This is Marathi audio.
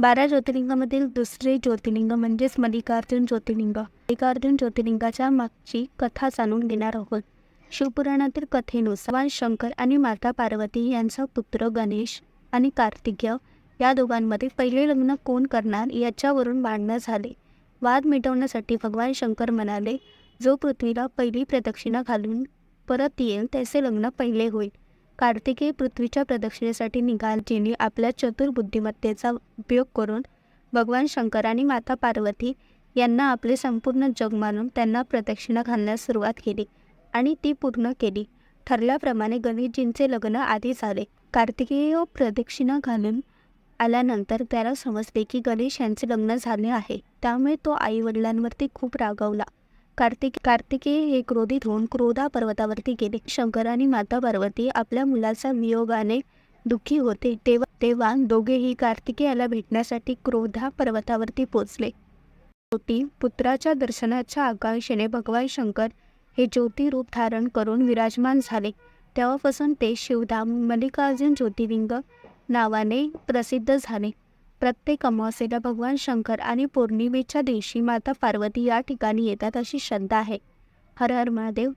बारा ज्योतिर्लिंगामधील दुसरे ज्योतिर्लिंग म्हणजेच मल्लिकार्जुन ज्योतिर्लिंग. मल्लिकार्जुन ज्योतिर्लिंगाच्या मागची कथा जाणून घेणार आहोत. शिवपुराणातील कथेनुसार भगवान शंकर आणि माता पार्वती यांचा पुत्र गणेश आणि कार्तिक्य या दोघांमध्ये पहिले लग्न कोण करणार याच्यावरून भांडणं झाले. वाद मिटवण्यासाठी भगवान शंकर म्हणाले जो पृथ्वीला पहिली प्रदक्षिणा घालून परत येईल त्याचे लग्न पहिले होईल. कार्तिकेय पृथ्वीच्या प्रदक्षिणेसाठी निघाल जिने आपल्या चतुर बुद्धिमत्तेचा उपयोग करून भगवान शंकर आणि माता पार्वती यांना आपले संपूर्ण जग मानून त्यांना प्रदक्षिणा घालण्यास सुरुवात केली आणि ती पूर्ण केली. ठरल्याप्रमाणे गणेशजींचे लग्न आधी झाले. कार्तिकेय प्रदक्षिणा घालून आल्यानंतर त्याला समजले की गणेश यांचे लग्न झाले आहे. त्यामुळे तो आईवडिलांवरती खूप रागावला. कार्तिक कार्तिकेय हे क्रोधित होऊन क्रोधा पर्वतावरती गेले. शंकर आणि माता पार्वती आपल्या मुलाचा वियोगाने दुःखी होते. तेव्हा तेव्हा दोघेही कार्तिकेयाला भेटण्यासाठी क्रोधा पर्वतावरती पोचले. होती पुत्राच्या दर्शनाच्या आकांक्षेने भगवान शंकर हे ज्योतिरूप धारण करून विराजमान झाले. तेव्हापासून ते शिवधाम मल्लिकार्जुन ज्योतिर्लिंग नावाने प्रसिद्ध झाले. प्रत्येक अमावस्येला भगवान शंकर आणि पौर्णिमेच्या दिवशी माता पार्वती या ठिकाणी येतात अशी श्रद्धा आहे. हर हर महादेव.